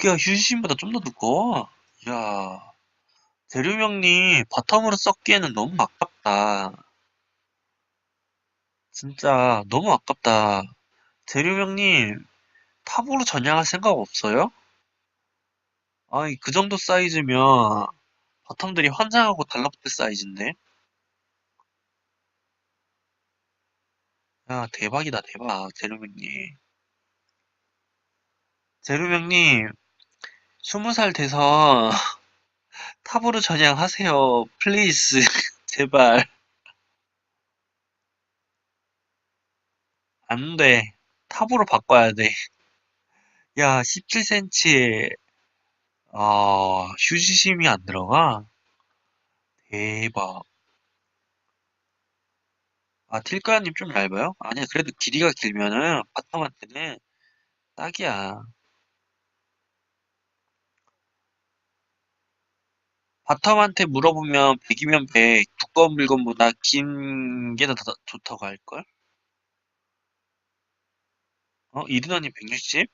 무게가 휴지심보다 좀 더 두꺼워. 이야, 재료명님 바텀으로 썼기에는 너무 아깝다. 진짜 너무 아깝다. 재료명님 탑으로 전향할 생각 없어요? 아니, 그 정도 사이즈면 바텀들이 환장하고 달라붙을 사이즈인데? 야, 대박이다, 대박. 재료명님. 재료명님, 스무 살 돼서 탑으로 전향하세요. 플리즈. 제발. 안 돼. 탑으로 바꿔야 돼. 야, 17cm에, 아, 휴지심이 안 들어가? 대박. 아, 틸까님 좀 얇아요? 아니야, 그래도 길이가 길면은 바텀한테는 딱이야. 바텀한테 물어보면 100이면 100, 두꺼운 물건보다 긴 게 더 좋다고 할걸? 어, 이드너님 160?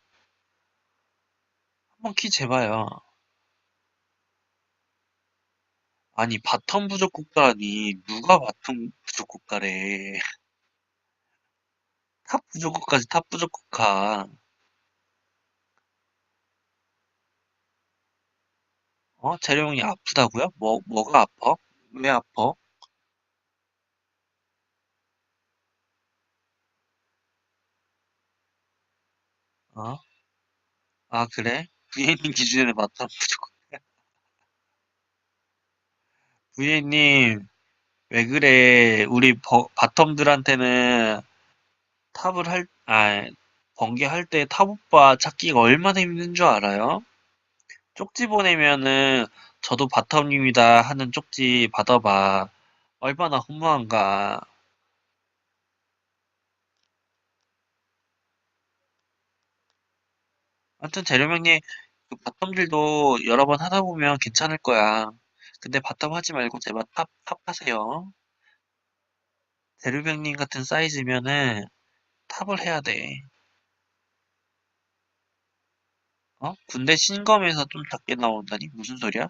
한번 키 재봐요. 아니, 바텀 부족 국가라니, 누가 바텀 부족 국가래. 탑 부족 국가지, 탑 부족 국가. 어? 재료형이 아프다고요? 뭐, 뭐가 아파? 왜 아파? 어? 아, 그래? VA님 바텀 부족 국가. VA님, 왜 그래? 우리 버, 바텀들한테는 탑을 할, 아, 번개할 때 탑 오빠 찾기가 얼마나 힘든 줄 알아요? 쪽지 보내면은 저도 바텀님이다 하는 쪽지 받아봐. 얼마나 허무한가. 아무튼 재료명님 그 바텀들도 여러 번 하다 보면 괜찮을 거야. 근데 바텀 하지 말고 제발 탑, 탑 하세요. 재료명님 같은 사이즈면은 탑을 해야 돼. 어? 군대 신검에서 좀 작게 나온다니? 무슨 소리야?